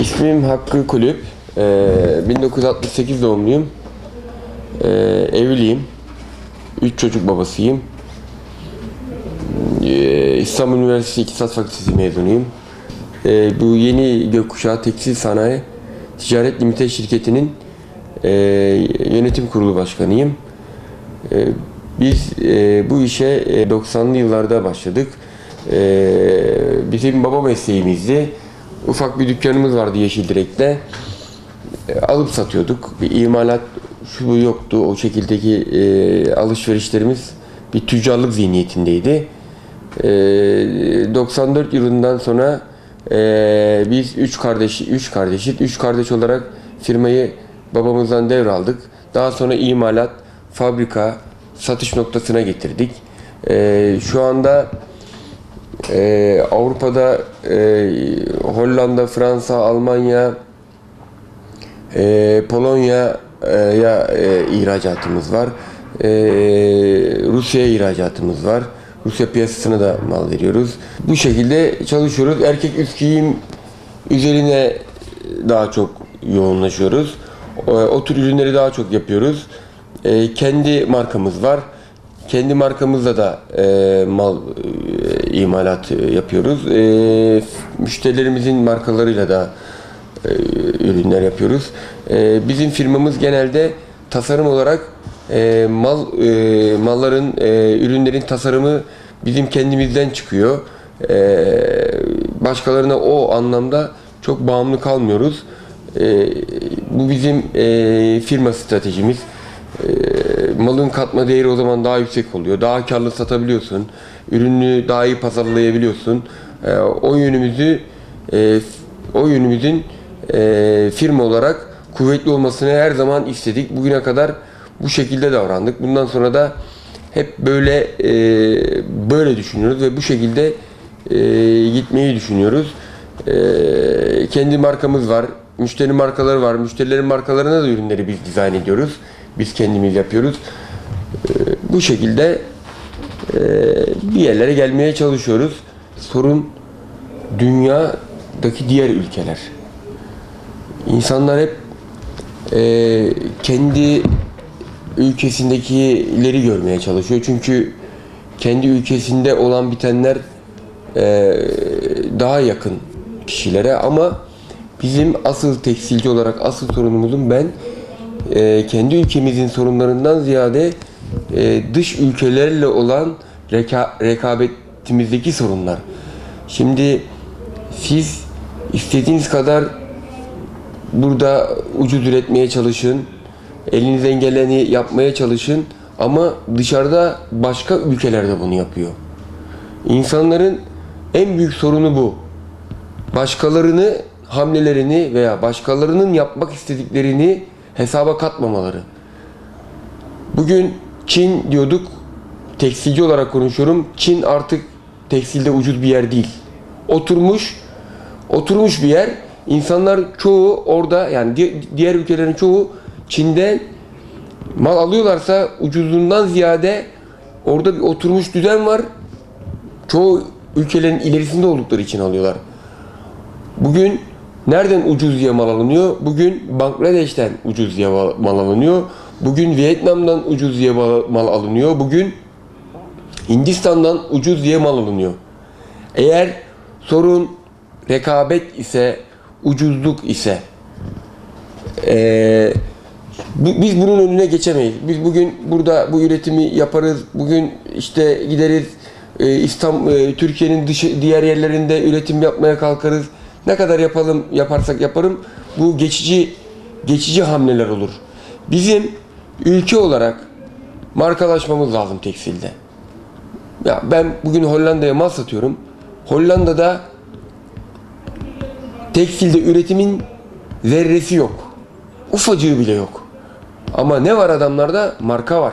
İsmim Hakkı Kulüp. Ee, 1968 doğumluyum. Ee, evliyim. Üç çocuk babasıyım. Ee, İstanbul Üniversitesi İktisat Fakültesi mezunuyum. Ee, bu yeni gökkuşağı tekstil sanayi ticaret limite şirketinin e, yönetim kurulu başkanıyım. Ee, biz e, bu işe e, 90'lı yıllarda başladık. Ee, bizim baba mesleğimizdi. Ufak bir dükkanımız vardı Yeşildirek'te. E, alıp satıyorduk. Bir imalat şu bu yoktu. O şekildeki e, alışverişlerimiz bir tüccarlık zihniyetindeydi. E, 94 yılından sonra e, biz üç kardeş üç kardeşiz. Üç kardeş olarak firmayı babamızdan devraldık. Daha sonra imalat, fabrika, satış noktasına getirdik. E, şu anda e, Avrupa'da e, Hollanda, Fransa, Almanya, e, Polonya'ya e, ihracatımız var. E, Rusya'ya ihracatımız var. Rusya piyasasına da mal veriyoruz. Bu şekilde çalışıyoruz. Erkek üst giyim üzerine daha çok yoğunlaşıyoruz. O, o tür ürünleri daha çok yapıyoruz. E, kendi markamız var. Kendi markamızla da e, mal e, imalat e, yapıyoruz. E, müşterilerimizin markalarıyla da e, ürünler yapıyoruz. E, bizim firmamız genelde tasarım olarak e, mal e, malların e, ürünlerin tasarımı bizim kendimizden çıkıyor. E, başkalarına o anlamda çok bağımlı kalmıyoruz. E, bu bizim e, firma stratejimiz. E, malın katma değeri o zaman daha yüksek oluyor. Daha karlı satabiliyorsun. Ürünü daha iyi pazarlayabiliyorsun. E, o yönümüzü e, o yönümüzün e, firma olarak kuvvetli olmasını her zaman istedik. Bugüne kadar bu şekilde davrandık. Bundan sonra da hep böyle e, böyle düşünüyoruz ve bu şekilde gitmeyi düşünüyoruz. Kendi markamız var, müşteri markaları var. Müşterilerin markalarına da ürünleri biz dizayn ediyoruz. Biz kendimiz yapıyoruz. E, bu şekilde e, bir yerlere gelmeye çalışıyoruz. Sorun dünyadaki diğer ülkeler. İnsanlar hep e, kendi ülkesindekileri görmeye çalışıyor. Çünkü kendi ülkesinde olan bitenler e, daha yakın kişilere ama bizim asıl tekstilci olarak asıl sorunumuzun ben e, kendi ülkemizin sorunlarından ziyade e, dış ülkelerle olan reka, rekabetimizdeki sorunlar. Şimdi siz istediğiniz kadar burada ucuz üretmeye çalışın. Elinizden geleni yapmaya çalışın. Ama dışarıda başka ülkeler de bunu yapıyor. İnsanların en büyük sorunu bu. Başkalarını hamlelerini veya başkalarının yapmak istediklerini hesaba katmamaları. Bugün Çin diyorduk, tekstilci olarak konuşuyorum. Çin artık tekstilde ucuz bir yer değil. Oturmuş, oturmuş bir yer. İnsanlar çoğu orada yani di- diğer ülkelerin çoğu Çin'de mal alıyorlarsa ucuzluğundan ziyade orada bir oturmuş düzen var. Çoğu ülkelerin ilerisinde oldukları için alıyorlar. Bugün nereden ucuz diye mal alınıyor? Bugün Bangladeş'ten ucuz diye mal alınıyor. Bugün Vietnam'dan ucuz diye mal alınıyor. Bugün Hindistan'dan ucuz diye mal alınıyor. Eğer sorun rekabet ise, ucuzluk ise bu- biz bunun önüne geçemeyiz. Biz bugün burada bu üretimi yaparız. Bugün işte gideriz e, İstanbul, e, Türkiye'nin dışı diğer yerlerinde üretim yapmaya kalkarız. Ne kadar yapalım yaparsak yaparım bu geçici geçici hamleler olur. Bizim ülke olarak markalaşmamız lazım tekstilde. Ya ben bugün Hollanda'ya mal satıyorum. Hollanda'da tekstilde üretimin zerresi yok. Ufacığı bile yok. Ama ne var adamlarda? Marka var.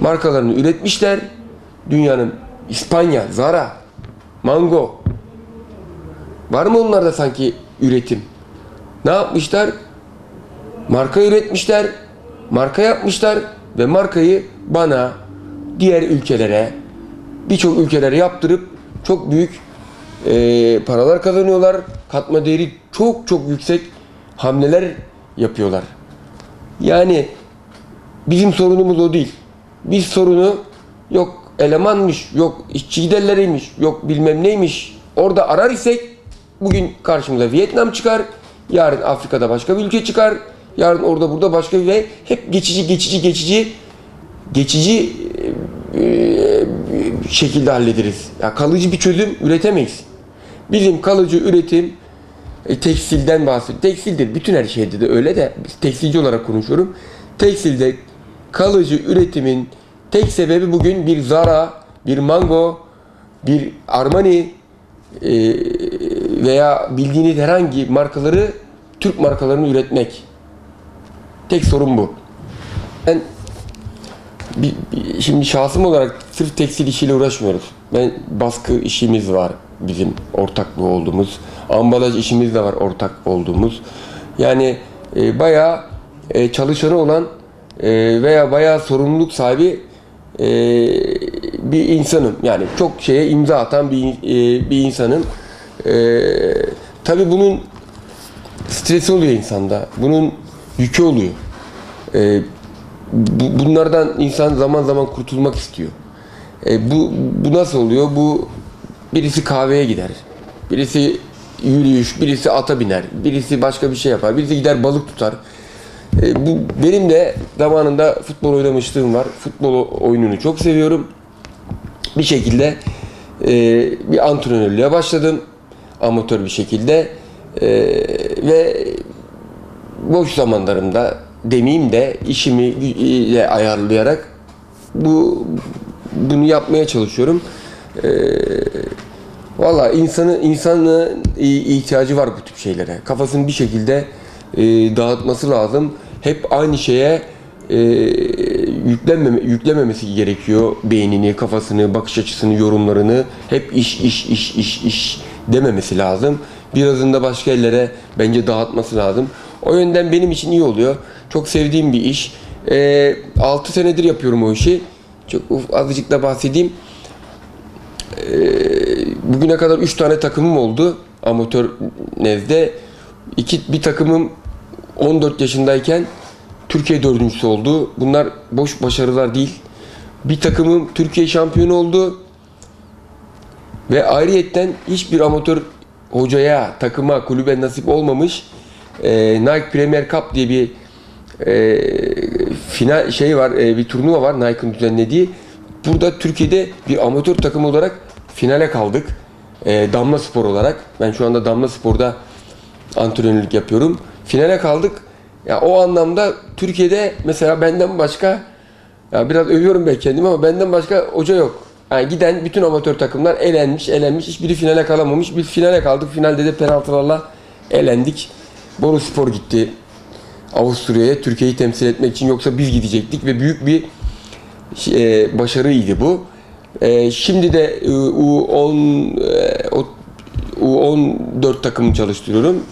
Markalarını üretmişler. Dünyanın İspanya, Zara, Mango. Var mı onlarda sanki üretim? Ne yapmışlar? Marka üretmişler, marka yapmışlar ve markayı bana, diğer ülkelere birçok ülkelere yaptırıp çok büyük e, paralar kazanıyorlar. Katma değeri çok çok yüksek hamleler yapıyorlar. Yani bizim sorunumuz o değil. Biz sorunu yok elemanmış, yok işçi giderleriymiş, yok bilmem neymiş. Orada arar isek bugün karşımıza Vietnam çıkar, yarın Afrika'da başka bir ülke çıkar, yarın orada burada başka bir ve hep geçici geçici geçici geçici e, e, şekilde hallederiz. Ya kalıcı bir çözüm üretemeyiz. Bizim kalıcı üretim e, tekstilden bahsediyorum. Tekstildir. Bütün her şeyde de öyle de tekstilci olarak konuşuyorum. Tekstilde kalıcı üretimin tek sebebi bugün bir Zara, bir Mango, bir Armani e, veya bildiğiniz herhangi markaları Türk markalarını üretmek. Tek sorun bu. Ben bir, bir- şimdi şahsım olarak sırf tekstil işiyle uğraşmıyoruz. Ben baskı işimiz var bizim ortaklığı olduğumuz. Ambalaj işimiz de var ortak olduğumuz. Yani e, bayağı e, çalışanı olan e, veya bayağı sorumluluk sahibi e, bir insanım. Yani çok şeye imza atan bir, e, bir insanım. E, tabii bunun stresi oluyor insanda. Bunun yükü oluyor. E, bu, bunlardan insan zaman zaman kurtulmak istiyor. E, bu, bu nasıl oluyor? Bu birisi kahveye gider. Birisi yürüyüş, birisi ata biner, birisi başka bir şey yapar, birisi gider balık tutar. E, bu benim de zamanında futbol oynamışlığım var. Futbol oyununu çok seviyorum. Bir şekilde e, bir antrenörlüğe başladım. Amatör bir şekilde. E, ve boş zamanlarımda demeyeyim de işimi ile ayarlayarak bu bunu yapmaya çalışıyorum. Ee, Valla insanı insanın ihtiyacı var bu tip şeylere. Kafasını bir şekilde e, dağıtması lazım. Hep aynı şeye e, yüklenmeme, yüklememesi gerekiyor beynini, kafasını, bakış açısını, yorumlarını. Hep iş, iş, iş, iş, iş dememesi lazım. Birazını da başka yerlere bence dağıtması lazım. O yönden benim için iyi oluyor. Çok sevdiğim bir iş. E, 6 senedir yapıyorum o işi. Çok azıcık da bahsedeyim. Bugüne kadar 3 tane takımım oldu amatör nezde. İki, bir takımım 14 yaşındayken Türkiye dördüncüsü oldu. Bunlar boş başarılar değil. Bir takımım Türkiye şampiyonu oldu. Ve ayrıyetten hiçbir amatör hocaya, takıma, kulübe nasip olmamış e, Nike Premier Cup diye bir e, final şey var, e, bir turnuva var Nike'ın düzenlediği. Burada Türkiye'de bir amatör takım olarak finale kaldık. E, Damla Spor olarak. Ben şu anda Damla Spor'da antrenörlük yapıyorum. Finale kaldık. Ya o anlamda Türkiye'de mesela benden başka ya biraz övüyorum ben kendimi ama benden başka hoca yok. Yani giden bütün amatör takımlar elenmiş, elenmiş. Hiçbiri finale kalamamış. Biz finale kaldık. Finalde de penaltılarla elendik. Bolu Spor gitti Avusturya'ya Türkiye'yi temsil etmek için. Yoksa biz gidecektik ve büyük bir e, başarıydı bu. E, şimdi de e, U10 e, o- U14 takımı çalıştırıyorum.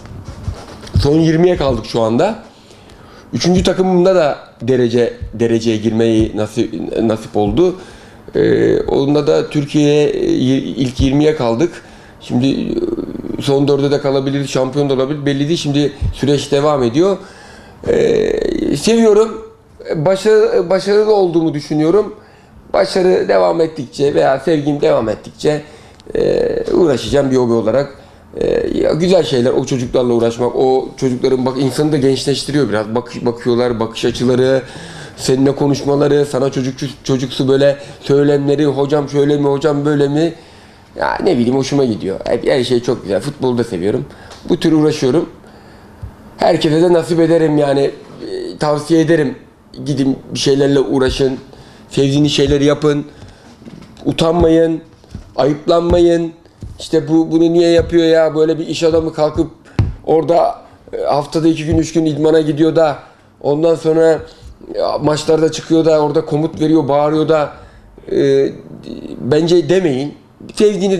Son 20'ye kaldık şu anda. Üçüncü takımımda da derece dereceye girmeyi nasip, nasip oldu. Ee, onda da Türkiye'ye e, ilk 20'ye kaldık. Şimdi e, son dörde de kalabilir, şampiyon da olabilir. Belli değil. Şimdi süreç devam ediyor. Ee, seviyorum. Başarı, başarılı olduğumu düşünüyorum. Başarı devam ettikçe veya sevgim devam ettikçe e, uğraşacağım bir hobi olarak. Ya güzel şeyler o çocuklarla uğraşmak, o çocukların bak insanı da gençleştiriyor biraz. Bak, bakıyorlar, bakış açıları, seninle konuşmaları, sana çocukçu çocuksu böyle söylemleri, hocam şöyle mi, hocam böyle mi? Ya ne bileyim hoşuma gidiyor. Hep her şey çok güzel. Futbolu da seviyorum. Bu tür uğraşıyorum. Herkese de nasip ederim yani e, tavsiye ederim. Gidin bir şeylerle uğraşın. Sevdiğiniz şeyleri yapın utanmayın, ayıplanmayın. İşte bu bunu niye yapıyor ya? Böyle bir iş adamı kalkıp orada e, haftada iki gün üç gün idmana gidiyor da ondan sonra maçlarda çıkıyor da orada komut veriyor, bağırıyor da e, bence demeyin. Sevdiğiniz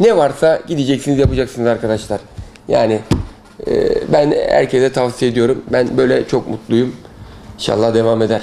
ne varsa gideceksiniz, yapacaksınız arkadaşlar. Yani e, ben herkese tavsiye ediyorum. Ben böyle çok mutluyum. İnşallah devam eder.